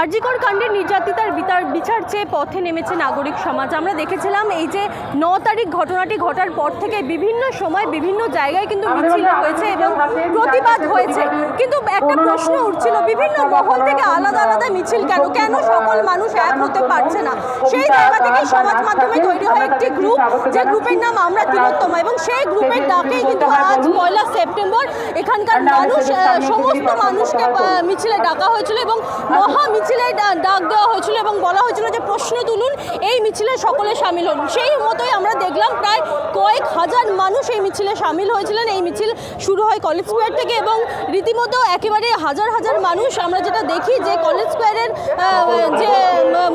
আরজিকর কাণ্ডের নির্যাতিতার বিচার বিচার চেয়ে পথে নেমেছে নাগরিক সমাজ। আমরা দেখেছিলাম এই যে ন তারিখ ঘটনাটি ঘটার পর থেকে বিভিন্ন সময় বিভিন্ন জায়গায় কিন্তু মিছিল হয়েছে এবং প্রতিবাদ হয়েছে। কিন্তু একটা প্রশ্ন উঠছিল বিভিন্ন মহল থেকে আলাদা আলাদা মিছিল কেন? কেন সকল মানুষ এক হতে পারছে না? সেই জায়গা থেকে সমাজ মাধ্যমে তৈরি হয় একটি গ্রুপ যে গ্রুপের নাম আমরা তিলোত্তমা এবং সেই গ্রুপের ডাকেই কিন্তু আজ পয়লা সেপ্টেম্বর এখানকার মানুষ সমস্ত মানুষকে মিছিলে ডাকা হয়েছিল এবং মহা মিছিলে ডাক দেওয়া হয়েছিল এবং বলা হয়েছিল যে প্রশ্ন তুলুন, এই মিছিলে সকলে সামিল হন। সেই মতোই আমরা দেখলাম প্রায় কয়েক হাজার মানুষ এই মিছিলে সামিল হয়েছিলেন। এই মিছিল শুরু হয় কলেজ স্কোয়ার থেকে এবং রীতিমতো একেবারে হাজার হাজার মানুষ আমরা যেটা দেখি যে কলেজ স্কোয়ারের যে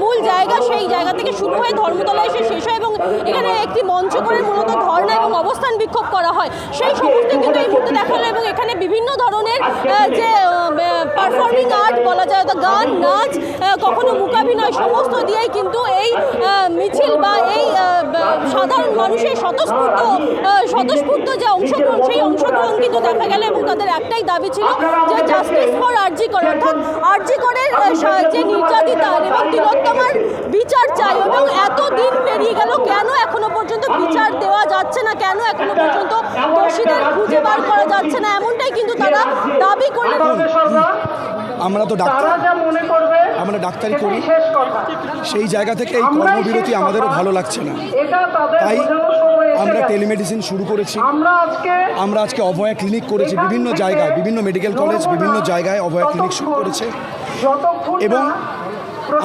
মূল জায়গা সেই জায়গা থেকে শুরু হয়ে ধর্মতলায় এসে শেষ হয় এবং এখানে একটি মঞ্চ করে মূলত ধর্ণা এবং অবস্থান বিক্ষোভ করা হয়। সেই সমস্ত কিন্তু এই মুহূর্তে দেখা এবং এখানে বিভিন্ন ধরনের যে পারফর্মিং আর্ট বলা যায় তো গান, নাচ কখনো মূকাভিনয় সমস্ত দিয়েই কিন্তু এই মিছিল বা এই সাধারণ মানুষের স্বতঃস্ফূর্ত স্বতঃস্ফূর্ত যে অংশগ্রহণ, সেই অংশগ্রহণ কিন্তু দেখা গেল এবং তাদের একটাই দাবি ছিল যে জাস্টিস ফর আরজি কর, অর্থাৎ আরজি করের যে নির্যাতিতা এবং তিলোত্তমার বিচার চাই এবং এত দিন পেরিয়ে গেল, কেন এখনও পর্যন্ত বিচার দেওয়া যাচ্ছে না, কেন এখনও পর্যন্ত দোষীদের খুঁজে বার করা যাচ্ছে না, এমনটাই কিন্তু তারা দাবি করলেন আমরা তো ডাক্তার। আমরা ডাক্তারি করি। সেই জায়গা থেকে এই কর্মবিরতি আমাদেরও ভালো লাগছে না। তাই আমরা টেলিমেডিসিন শুরু করেছি। আমরা আজকে অভয়া ক্লিনিক করেছি। বিভিন্ন জায়গায় বিভিন্ন মেডিকেল কলেজ বিভিন্ন জায়গায় অভয়া ক্লিনিক শুরু করেছে। এবং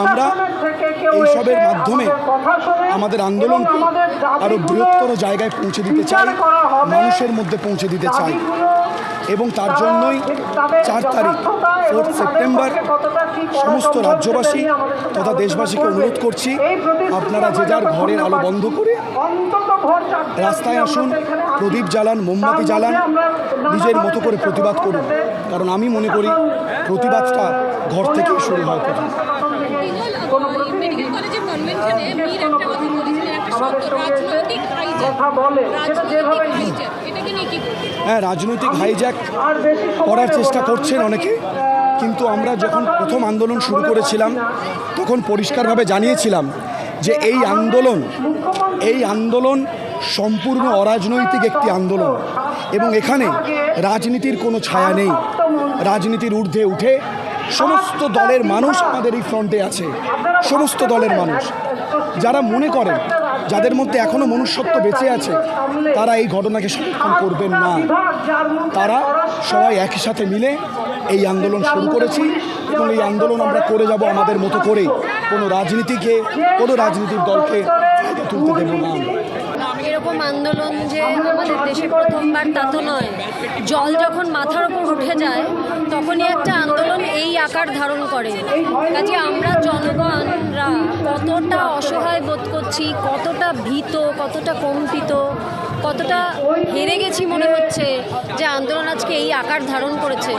আমরা এইসবের মাধ্যমে আমাদের আন্দোলনকে আরও বৃহত্তর জায়গায় পৌঁছে দিতে চাই। মানুষের মধ্যে পৌঁছে দিতে চাই। এবং তার জন্যই চার তারিখ ফোর্থ সেপ্টেম্বর সমস্ত রাজ্যবাসী তথা দেশবাসীকে অনুরোধ করছি আপনারা যে যার ঘরের আলো বন্ধ করে রাস্তায় আসুন। প্রদীপ জ্বালান মোমবাতি জ্বালান নিজের মতো করে প্রতিবাদ করুন কারণ আমি মনে করি প্রতিবাদটা ঘর থেকে শুরু হয় প্রথম হ্যাঁ রাজনৈতিক হাইজ্যাক করার চেষ্টা করছেন অনেকে। কিন্তু আমরা যখন প্রথম আন্দোলন শুরু করেছিলাম তখন পরিষ্কারভাবে জানিয়েছিলাম যে এই আন্দোলন এই আন্দোলন সম্পূর্ণ অরাজনৈতিক একটি আন্দোলন। এবং এখানে রাজনীতির কোনো ছায়া নেই। রাজনীতির ঊর্ধ্বে উঠে সমস্ত দলের মানুষ আমাদের এই ফ্রন্টে আছে। সমস্ত দলের মানুষ। যারা মনে করেন যাদের মধ্যে এখনও মনুষ্যত্ব বেঁচে আছে, তারা এই ঘটনাকে সমর্থন করবেন না। তারা সবাই একই সাথে মিলে এই আন্দোলন শুরু করেছি এবং এই আন্দোলন আমরা করে যাব আমাদের মতো করে কোনো রাজনীতিকে, কোনো রাজনীতির দলকে তুলতে দেব না। আন্দোলন যে আমাদের দেশে প্রথমবার তা তো নয়। জল যখন মাথার ওপর উঠে যায়, তখনই একটা আন্দোলন এই আকার ধারণ করে। কাজে আমরা জনগণরা কতটা অসহায় বোধ করছি, কতটা ভীত, কতটা কম্পিত কতটা হেরে গেছি মনে হচ্ছে যে আন্দোলন আজকে এই আকার ধারণ করেছে?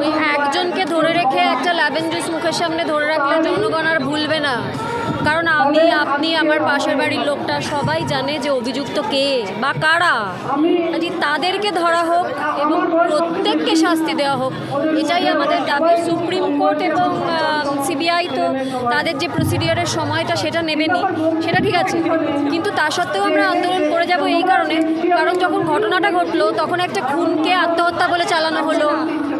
ওই একজনকে ধরে রেখে একটা ল্যাবেন জুস মুখের সামনে ধরে রাখলে জনগণ আর ভুলবে না। কারণ আমি, আপনি, আমার পাশের বাড়ির লোকটা সবাই জানে যে অভিযুক্ত কে বা কারা। কাজে তাদেরকে ধরা হোক এবং প্রত্যেককে শাস্তি দেওয়া হোক, এটাই আমাদের দাবি। সুপ্রিম কোর্ট এবং সিবিআই তো তাদের যে প্রসিডিওরের সময়টা সেটা নেবেনি সেটা ঠিক আছে। কিন্তু তা সত্ত্বেও আমরা আন্দোলন করে যাব এই কারণে। কারণ যখন ঘটনাটা ঘটলো, তখন একটা খুনকে আত্মহত্যা বলে চালানো হলো।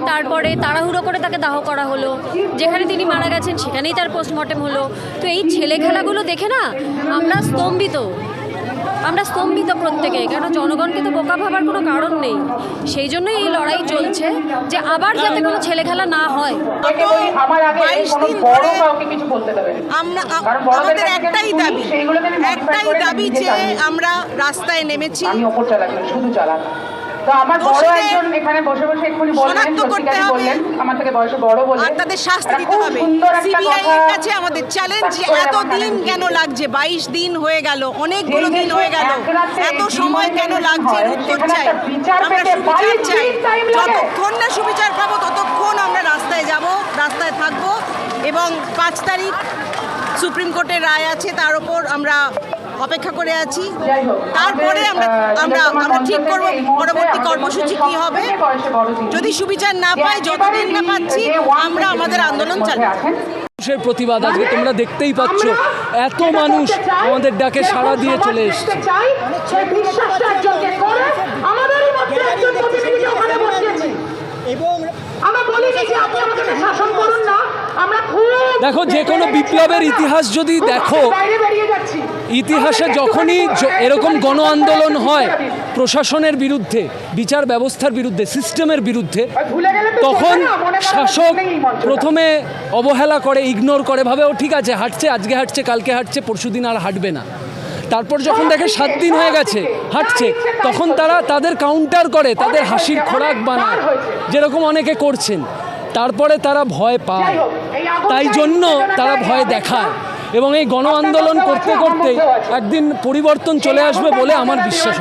তারপরে তাড়াহুড়ো করে তাকে দাহ করা হলো। যেখানে তিনি মারা গেছেন, সেখানেই তার পোস্টমর্টেম হলো। তো এই ছেলে খেলাগুলো দেখে না আমরা স্তম্ভিত। আমরা স্তম্ভিত প্রত্যেকে কারণ জনগণকে তো বোকা ভাবার কোনো কারণ নেই। সেই জন্যই এই লড়াই চলছে যে আবার যাতে কোনো ছেলে খেলা না হয়। বাইশ দিন ধরে। আমরা আমাদের একটাই দাবি একটাই দাবি যে আমরা রাস্তায় নেমেছি। আমাদের চ্যালেঞ্জ এত দিন কেন। লাগছে? বাইশ দিন হয়ে গেল অনেকগুলো দিন হয়ে গেল। এত সময় কেন লাগছে? উত্তর চাই। আমরা সুবিচার চাই। দিন time লাগে। যতক্ষণ না সুবিচার পাবো ততক্ষণ আমরা রাস্তায় যাব রাস্তায় থাকব। এবং পাঁচ তারিখ সুপ্রিম কোর্টের রায় আছে তার ওপর আমরা অপেক্ষা করে আছি। তারপরে আমরা আমরা আমরা ঠিক করব পরবর্তী কর্মসূচি কি হবে। যদি সুবিচার না পাই যতদিন না পাচ্ছি আমরা আমাদের আন্দোলন চালিয়ে মানুষের প্রতিবাদ আজকে তোমরা দেখতেই পাচ্ছ। এত মানুষ আমাদের ডাকে সাড়া দিয়ে চলে এসছে। বসিয়েছি। আমরা বলিনি যে আপনি আমাদেরকে শাসন করুন না। দেখো যে কোনো বিপ্লবের ইতিহাস যদি দেখো ইতিহাসে যখনই এরকম গণ আন্দোলন হয় প্রশাসনের বিরুদ্ধে বিচার ব্যবস্থার বিরুদ্ধে সিস্টেমের বিরুদ্ধে তখন শাসক। প্রথমে অবহেলা করে ইগনোর করে ভাবে ও ঠিক আছে হাঁটছে আজকে হাঁটছে কালকে হাঁটছে পরশুদিন আর হাঁটবে না। তারপর যখন দেখে সাত দিন হয়ে গেছে হাঁটছে তখন তারা তাদের কাউন্টার করে তাদের হাসির খোরাক বানায় যেরকম অনেকে করছেন। তারপরে তারা ভয় পায়। তাই জন্য তারা ভয় দেখায় এবং এই গণ আন্দোলন করতে করতে একদিন পরিবর্তন চলে আসবে বলে আমার বিশ্বাস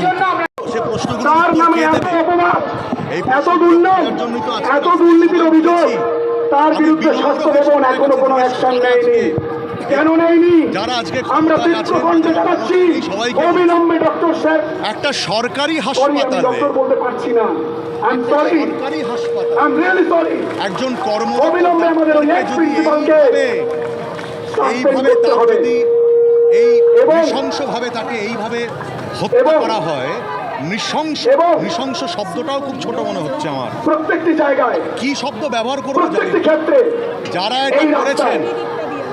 তার বিরুদ্ধে স্বাস্থ্য এখনও কোনো অ্যাকশন নেয়নি। কেন নেয়নি? যারা আজকে আমরা তাদের জানাচ্ছি অবিলম্বে ডক্টর স্যার একটা সরকারি হাসপাতালে ডক্টর বলতে পারছি না। আই সরি সরকারি হাসপাতাল আই এম রিয়েলি সরি একজন অবিলম্বে আমাদের principalকে এইভাবে তার যদি এই নৃশংসভাবে তাকে এইভাবে হত্যা করা হয় নৃশংস নৃশংস শব্দটাও খুব ছোট মনে হচ্ছে আমার। প্রত্যেকটি জায়গায় কি শব্দ ব্যবহার করব জানি যারা এটা করেছেন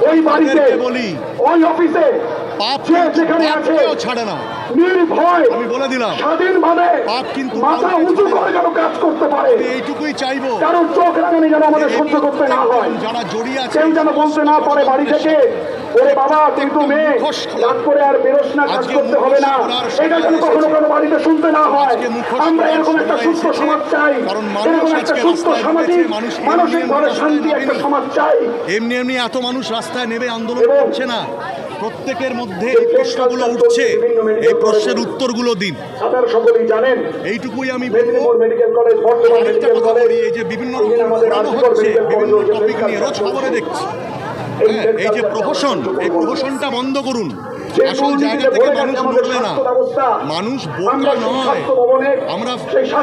ওই বাড়িতে বলি, ওই অফিসে পাপ যেখানে আছে ছাড়ে না। নির্ভয় আমি বলে দিলাম স্বাধীনভাবে পাপ কিন্তু মাথা উঁচু করে যেন কাজ করতে পারে। এইটুকুই চাইব। কারণ চোখ রাগানি যেন আমাদের সহ্য করতে না হয়। যারা জড়িয়ে আছে কেউ যেন বলতে না পারে বাড়ি থেকে ওরে বাবা কিন্তু মেয়ে রাত করে আর বেরোস না কাজ করতে হবে না। এটা যেন কখনো কোনো বাড়িতে শুনতে না হয় আমরা এরকম একটা সুস্থ সমাজ চাই। এরকম একটা সুস্থ সামাজিক মানসিকভাবে শান্তি একটা সমাজ চাই। এমনি এমনি এত মানুষ রাস্তায় নেমে আন্দোলন করছে না। প্রত্যেকের মধ্যে এই প্রশ্নগুলো উঠছে। এই প্রশ্নের উত্তরগুলো দিন। আপনারা সকলেই জানেন। এইটুকুই আমি বলব। মেডিকেল কলেজ বর্তমান মেডিকেল কলেজ এই যে বিভিন্ন রকম হচ্ছে বিভিন্ন টপিক নিয়ে রোজ খবরে দেখছি। এই হ্যাঁ, এই যে প্রহসন এই। প্রহসনটা বন্ধ করুন। আসল জায়গা থেকে মানুষ লড়বে না। মানুষ বোকা নয়। আমরা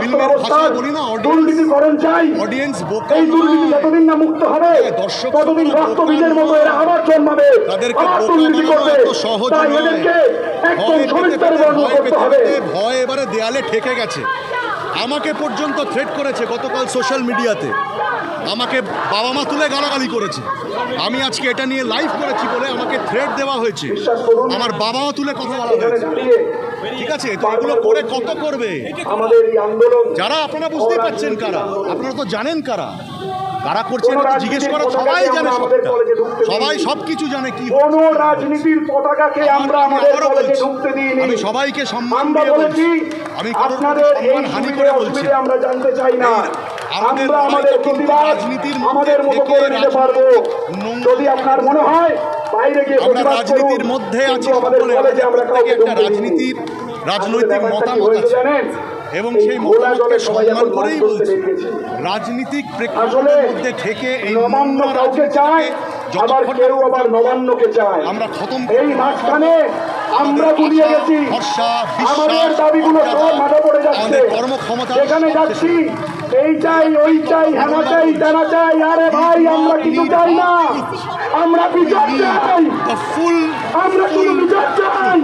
ফিল্মের ভাষায় বলি না অডিয়েন্স দুর্নীতিকরণ চাই। অডিয়েন্স বোকা এই দুর্নীতি যতদিন না মুক্ত হবে হ্যাঁ, ততদিন শ্রোতারা রক্ত বীজের মতো এরা আবার জন্মাবে। তাদেরকে দুর্নীতি করবে এত সহজ তাই এদেরকে একদম ভয় পেতে সবিস্তারে পেতে, বর্ণ ভয় করতে হবে। ভয় এবারে দেয়ালে ঠেকে গেছে। আমাকে পর্যন্ত থ্রেট করেছে গতকাল সোশ্যাল মিডিয়াতে আমাকে বাবা মা তুলে গালাগালি করেছে। আমি আজকে এটা নিয়ে লাইভ করেছি বলে আমাকে থ্রেট দেওয়া হয়েছে। আমার বাবা মা তুলে কথা বলা হয়েছে। ঠিক আছে? তো এগুলো করে কত করবে? আমাদের এই আন্দোলন যারা আপনারা বুঝতেই পারছেন কারা? আপনারা তো জানেন কারা? কারা করছে জিজ্ঞেস করা সবাই জানে সবাই সব কিছু জানে কি কোন রাজনীতির পতাকাকে আমরা আমি আমাদের কলেজে ঢুকতে দিইনি। আমি সবাইকে সম্মান দিয়ে বলছি। আমি আপনাদের সম্মান হানি করে বলছি। আমরা জানতে চাই না। আমরা আমাদের প্রতিবাদ আমাদের মতো করে নিতে পারব। যদি আপনার মনে হয় বাইরে গিয়ে আমরা রাজনীতির মধ্যে আছি সকলে আমাদের একটা রাজনীতির রাজনৈতিক মতামত আছে। এবং সেই মতামতকে সম্মান করেই বলছি রাজনীতিক প্রেক্ষাপটের মধ্যে থেকে এই নবান্ন কাউকে চায় আবার কেউ আবার নবান্নকে চায়। আমরা খতম এই মাঝখানে আমরা গুলিয়ে গেছি। আমাদের দাবিগুলো সব মাথা পড়ে যাচ্ছে। কর্মক্ষমতা সব যাচ্ছি এই চাই ওই চাই হেনা চাই তেনা চাই আরে ভাই আমরা কিছু চাই না। আমরা বিচার চাই। আমরা শুধু বিচার চাই।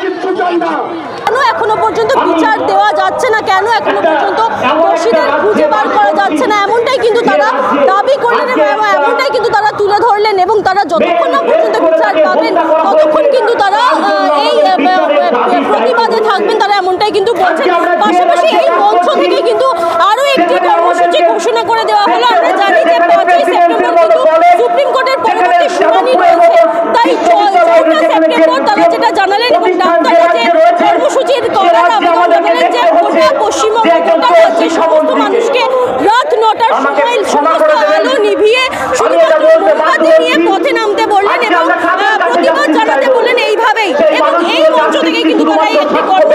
কিচ্ছু চাই না। কেন এখনও পর্যন্ত বিচার দেওয়া যাচ্ছে না? কেন এখনও পর্যন্ত দোষীদের খুঁজে বার করা যাচ্ছে না? এমনটাই কিন্তু তারা দাবি করলেন এবং এমনটাই কিন্তু তারা তুলে ধরলেন এবং তারা যতক্ষণ না পর্যন্ত বিচার পাবেন, ততক্ষণ কিন্তু তারা এই প্রতিবাদে থাকবেন। তারা এমনটাই কিন্তু বলছেন। পাশাপাশি এই মঞ্চ থেকে কিন্তু আরও একটি কর্মসূচি ঘোষণা করে দেওয়া হলো। আমরা জানি যে পাঁচই সেপ্টেম্বর কিন্তু সুপ্রিম কোর্টের পরবর্তী শুনানি রয়েছে। তাই চৌঠা সেপ্টেম্বর তারা যেটা জানালেন এবং ডাক্তার মানুষকে রাত নটার সময় সমস্ত আলো নিভিয়ে শুধুমাত্র পথে নামতে বললেন এইভাবেই। এবং এই মঞ্চ থেকে কিন্তু তারা একটি কর্ম